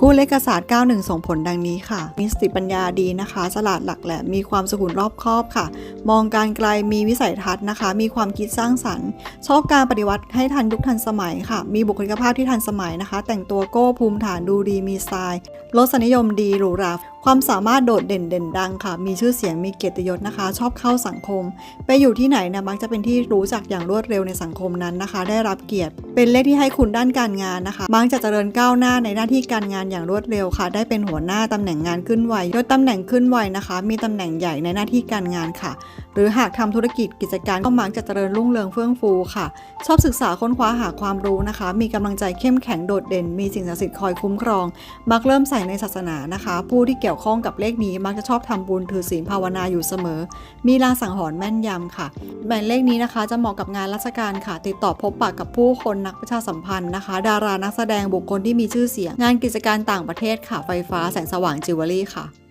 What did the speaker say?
คู่เลขศาสตร์ 91 ส่งผลดังนี้ค่ะ มีสติปัญญาดีนะคะ ฉลาดหลักแหลมมีความสุขุนรอบคอบค่ะ มองการไกล มีวิสัยทัศน์นะคะ มีความคิดสร้างสรรค์ ชอบการปฏิวัติให้ทันยุคทันสมัยค่ะ มีบุคลิกภาพที่ทันสมัยนะคะ แต่งตัวโก้ภูมิฐานดูดี มีสไตล์ รสนิยมดีหรูหรา ความสามารถโดดเด่นเด่นดังค่ะ มีชื่อเสียงมีเกียรติยศนะคะ ชอบเข้าสังคม ไปอยู่ที่ไหนนะมักจะเป็นที่รู้จักอย่างรวดเร็วในสังคมนั้นนะคะ ได้รับเกียรติ เป็นเลขที่ให้คุณด้านการงานนะคะ มักจะเจริญก้าวหน้าในหน้าที่การงานอย่างรวดเร็วค่ะ ได้เป็นหัวหน้าตำแหน่งงานขึ้นไวยศตำแหน่งขึ้นไวนะคะ มีตำแหน่งใหญ่ในหน้าที่การงานค่ะ หรือหากทำธุรกิจกิจการก็มักจะเจริญรุ่งเรืองเฟื่องฟูค่ะ ชอบศึกษาค้นคว้าหาความรู้นะคะ มีกำลังใจเข้มแข็งโดดเด่น มีสิ่งศักดิ์สิทธิ์คอยคุ้มครอง มักเริ่มใส่ในศาสนานะคะ ผู้ที่เกี่ยวข้องกับเลขนี้มักจะชอบทำบุญถือศีลภาวนาอยู่เสมอ มีลางสังหรณ์แม่นยำค่ะแบ่งเลขนี้นะคะจะเหมาะกับงานราชการค่ะ ติดต่อพบปะกับผู้คนนักประชาสัมพันธ์นะคะ ดารานักแสดงบุคคลที่มีชื่อเสียง งานกิจการต่างประเทศค่ะไฟฟ้าแสงสว่างจิวเวลรี่ค่ะ